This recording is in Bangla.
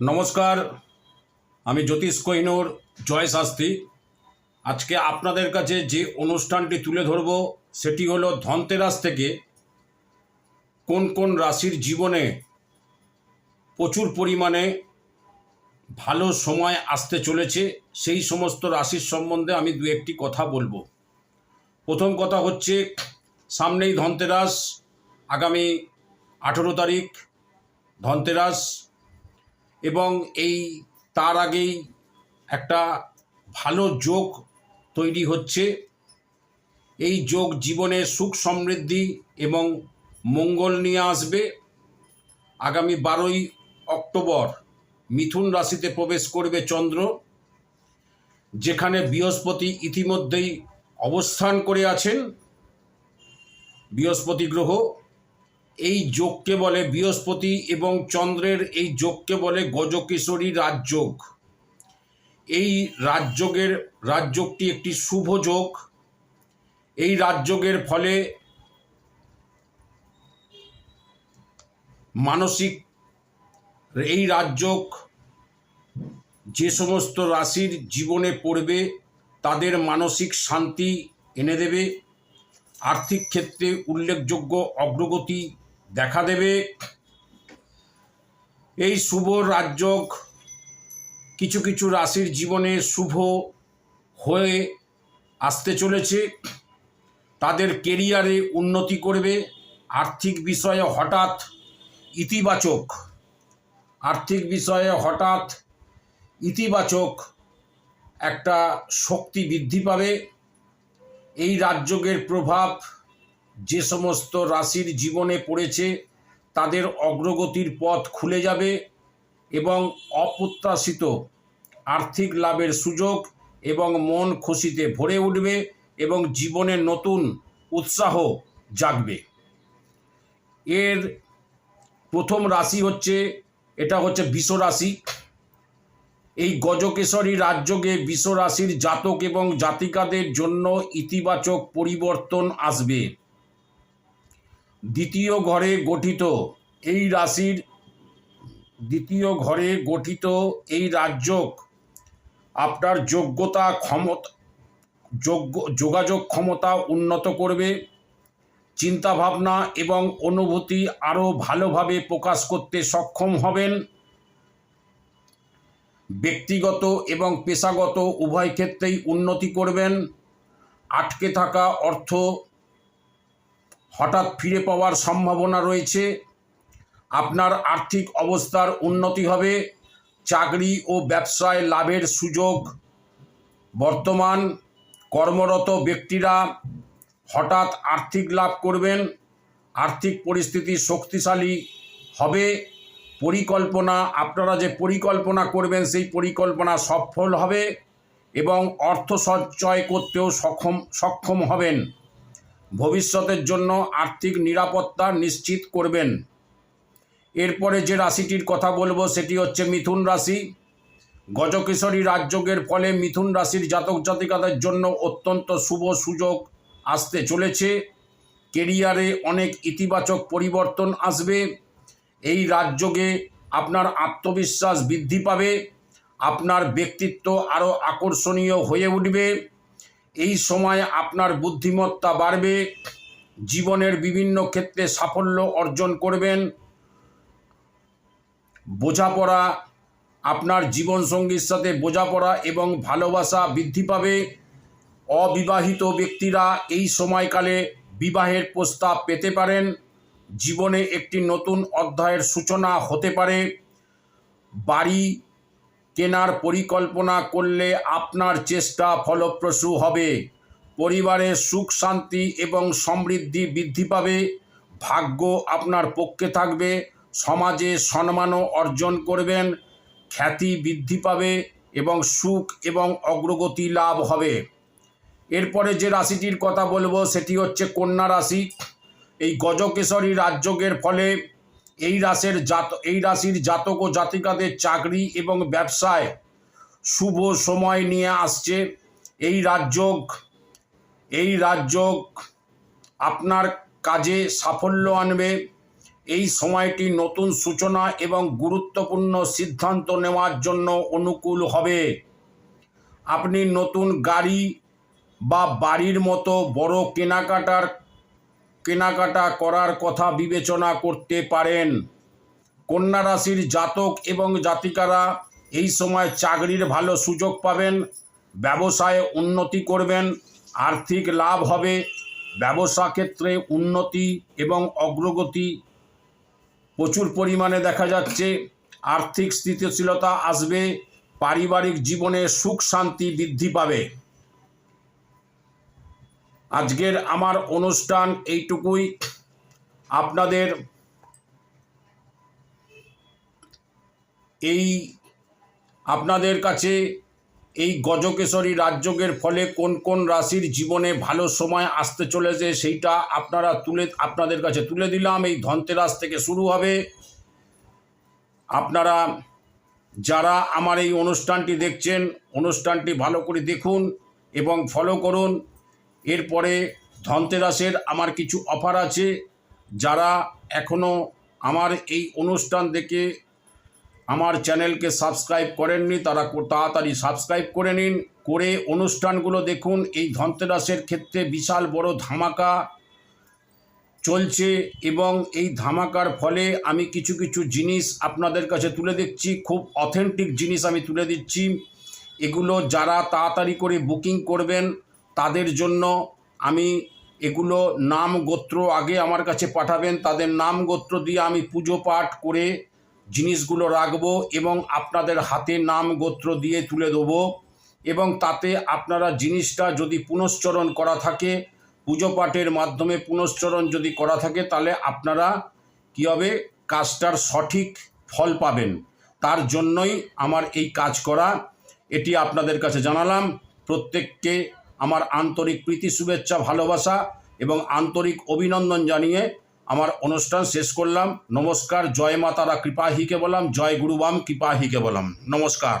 নমস্কার, আমি জ্যোতিষ কৈনোর, জয় শাস্ত্রী। আজকে আপনাদের কাছে যে অনুষ্ঠানটি তুলে ধরব, সেটি হলো ধনতেরাস থেকে কোন কোন রাশির জীবনে প্রচুর পরিমাণে ভালো সময় আসতে চলেছে, সেই সমস্ত রাশির সম্বন্ধে আমি দু একটি কথা বলব। প্রথম কথা হচ্ছে, সামনেই ধনতেরাস, আগামী আঠেরো তারিখ, ধনতেরাস এবং এই তার আগেই একটা ভালো যোগ তৈরি হচ্ছে। এই যোগ জীবনে সুখ সমৃদ্ধি এবং মঙ্গল নিয়ে আসবে। আগামী বারোই অক্টোবর মিথুন রাশিতে প্রবেশ করবে চন্দ্র, যেখানে বৃহস্পতি ইতিমধ্যেই অবস্থান করে আছেন। বৃহস্পতি গ্রহ এই যোগকে বলে বৃহস্পতি এবং চন্দ্রের এই যোগকে বলে গজকেশরী রাজযোগ। এই রাজযোগের, রাজযোগটি একটি শুভ যোগ। এই রাজযোগের ফলে মানসিক, এই রাজযোগ যে সমস্ত রাশির জীবনে পড়বে, তাদের মানসিক শান্তি এনে দেবে। আর্থিক ক্ষেত্রে উল্লেখযোগ্য অগ্রগতি দেখা দেবে। এই শুভ রাজযোগ কিছু কিছু রাশির জীবনে শুভ হয়ে আসতে চলেছে। তাদের কেরিয়ারে উন্নতি করবে। আর্থিক বিষয়ে হঠাৎ ইতিবাচক, আর্থিক বিষয়ে হঠাৎ ইতিবাচক একটা শক্তি বৃদ্ধি পাবে। এই রাজযোগের প্রভাব যে সমস্ত রাশির জীবনে পড়েছে, তাদের অগ্রগতির পথ খুলে যাবে এবং অপ্রত্যাশিত আর্থিক লাভের সুযোগ এবং মন খুশিতে ভরে উঠবে এবং জীবনে নতুন উৎসাহ জাগবে। এর প্রথম রাশি হচ্ছে, এটা হচ্ছে বিষ রাশি। এই গজকেশরী রাজযোগে বিষ রাশির জাতক এবং জাতিকাদের জন্য ইতিবাচক পরিবর্তন আসবে। দ্বিতীয় ঘরে গঠিত এই রাশির দ্বিতীয় ঘরে গঠিত এই রাজযোগ, আপনার যোগ্যতা ক্ষমতা, যোগ্য, যোগাযোগ ক্ষমতা উন্নত করবে, চিন্তাভাবনা এবং অনুভূতি আরও ভালোভাবে প্রকাশ করতে সক্ষম হবেন। ব্যক্তিগত এবং পেশাগত উভয় ক্ষেত্রেই উন্নতি করবেন। আটকে থাকা অর্থ হঠাৎ ফিরে পাওয়ার সম্ভাবনা রয়েছে। আপনার আর্থিক অবস্থার উন্নতি হবে। চাকরি ও ব্যবসায় লাভের সুযোগ। বর্তমান কর্মরত ব্যক্তিরা হঠাৎ আর্থিক লাভ করবেন। আর্থিক পরিস্থিতি শক্তিশালী হবে। পরিকল্পনা, আপনারা যে পরিকল্পনা করবেন, সেই পরিকল্পনা সফল হবে এবং অর্থ সঞ্চয় করতেও সক্ষম সক্ষম হবেন। ভবিষ্যতের জন্য আর্থিক নিরাপত্তা নিশ্চিত করবেন। এরপরে যে রাশিটির কথা বলব সেটি হচ্ছে মিথুন রাশি। গজকেশরী রাজযোগের ফলে মিথুন রাশির জাতক জাতিকাদের জন্য অত্যন্ত শুভ সুযোগ আসতে চলেছে। কেরিয়ারে অনেক ইতিবাচক পরিবর্তন আসবে। এই রাজযোগে আপনার আত্মবিশ্বাস বৃদ্ধি পাবে। আপনার ব্যক্তিত্ব আরও আকর্ষণীয় হয়ে উঠবে। এই সময় আপনার বুদ্ধিমত্তা বাড়বে, জীবনের বিভিন্ন ক্ষেত্রে সাফল্য অর্জন করবেন। বোঝাপড়া, আপনার জীবনসঙ্গীর সাথে বোঝাপড়া এবং ভালোবাসা বৃদ্ধি পাবে। অবিবাহিত ব্যক্তিরা এই সময়কালে বিবাহের প্রস্তাব পেতে পারেন। জীবনে একটি নতুন অধ্যায়ের সূচনা হতে পারে। বাড়ি কেনার পরিকল্পনা করলে আপনার চেষ্টা ফলপ্রসূ হবে। পরিবারের সুখ, শান্তি এবং সমৃদ্ধি বৃদ্ধি পাবে। ভাগ্য আপনার পক্ষে থাকবে। সমাজে সম্মানও অর্জন করবেন। খ্যাতি বৃদ্ধি পাবে এবং সুখ এবং অগ্রগতি লাভ হবে। এরপরে যে রাশিটির কথা বলব, সেটি হচ্ছে কন্যা রাশি। এই গজকেশরী রাজযোগের ফলে এই রাশির জাত, এই রাশির জাতক ও জাতিকাদের চাকরি এবং ব্যবসায় শুভ সময় নিয়ে আসছে। এই রাজযোগ এই রাজযোগ আপনার কাজে সাফল্য আনবে। এই সময়টি নতুন সূচনা এবং গুরুত্বপূর্ণ সিদ্ধান্ত নেওয়ার জন্য অনুকূল হবে। আপনি নতুন গাড়ি বা বাড়ির মতো বড় কেনাকাটার কেনাকাটা করার কথা বিবেচনা করতে পারেন। কন্যা রাশির জাতক এবং জাতিকারা এই সময় চাকরির ভালো সুযোগ পাবেন, ব্যবসায় উন্নতি করবেন, আর্থিক লাভ হবে, ব্যবসা ক্ষেত্রে উন্নতি এবং অগ্রগতি প্রচুর পরিমাণে দেখা যাচ্ছে, আর্থিক স্থিতিশীলতা আসবে, পারিবারিক জীবনে সুখ শান্তি বৃদ্ধি পাবে। আজকের আমার অনুষ্ঠান এইটুকুই। আপনাদের এই আপনাদের কাছে এই গজকেশরী রাজযোগের ফলে কোন কোন রাশির জীবনে ভালো সময় আসতে চলেছে সেইটা আপনারা তুলে, আপনাদের কাছে তুলে দিলাম। এই ধনতেরাস থেকে শুরু হবে। আপনারা যারা আমার এই অনুষ্ঠানটি দেখছেন, অনুষ্ঠানটি ভালো করে দেখুন এবং ফলো করুন। এরপরে ধনতেরাসের আমার কিছু অফার আছে, যারা এখনও আমার এই অনুষ্ঠান দেখে আমার চ্যানেলকে সাবস্ক্রাইব করেননি, তারা তাড়াতাড়ি সাবস্ক্রাইব করে নিন। করে অনুষ্ঠানগুলো দেখুন, এই ধনতেরাসের ক্ষেত্রে বিশাল বড় ধামাকা চলছে এবং এই ধামাকার ফলে আমি কিছু কিছু জিনিস আপনাদের কাছে তুলে দিচ্ছি, খুব অথেন্টিক জিনিস আমি তুলে দিচ্ছি। এগুলো যারা তাড়াতাড়ি করে বুকিং করবেন তাদের জন্য আমি এগুলো নাম গোত্র আগে আমার কাছে পাঠাবেন, তাদের নাম গোত্র দিয়ে আমি পুজো পাঠ করে জিনিসগুলো রাখব এবং আপনাদের হাতে নাম গোত্র দিয়ে তুলে দেবো এবং তাতে আপনারা জিনিসটা যদি পুনশ্চরণ করা থাকে, পুজো পাঠের মাধ্যমে পুনশ্চরণ যদি করা থাকে, তাহলে আপনারা কী হবে? কাজটার সঠিক ফল পাবেন। তার জন্যই আমার এই কাজ করা। এটি আপনাদের কাছে জানালাম। প্রত্যেককে আমার আন্তরিক প্রীতি, শুভেচ্ছা, ভালোবাসা এবং আন্তরিক অভিনন্দন জানিয়ে আমার অনুষ্ঠান শেষ করলাম। নমস্কার, জয় মাতারা, কৃপাহিকে বলাম জয় গুরুবাম, কৃপাহিকে বলাম নমস্কার।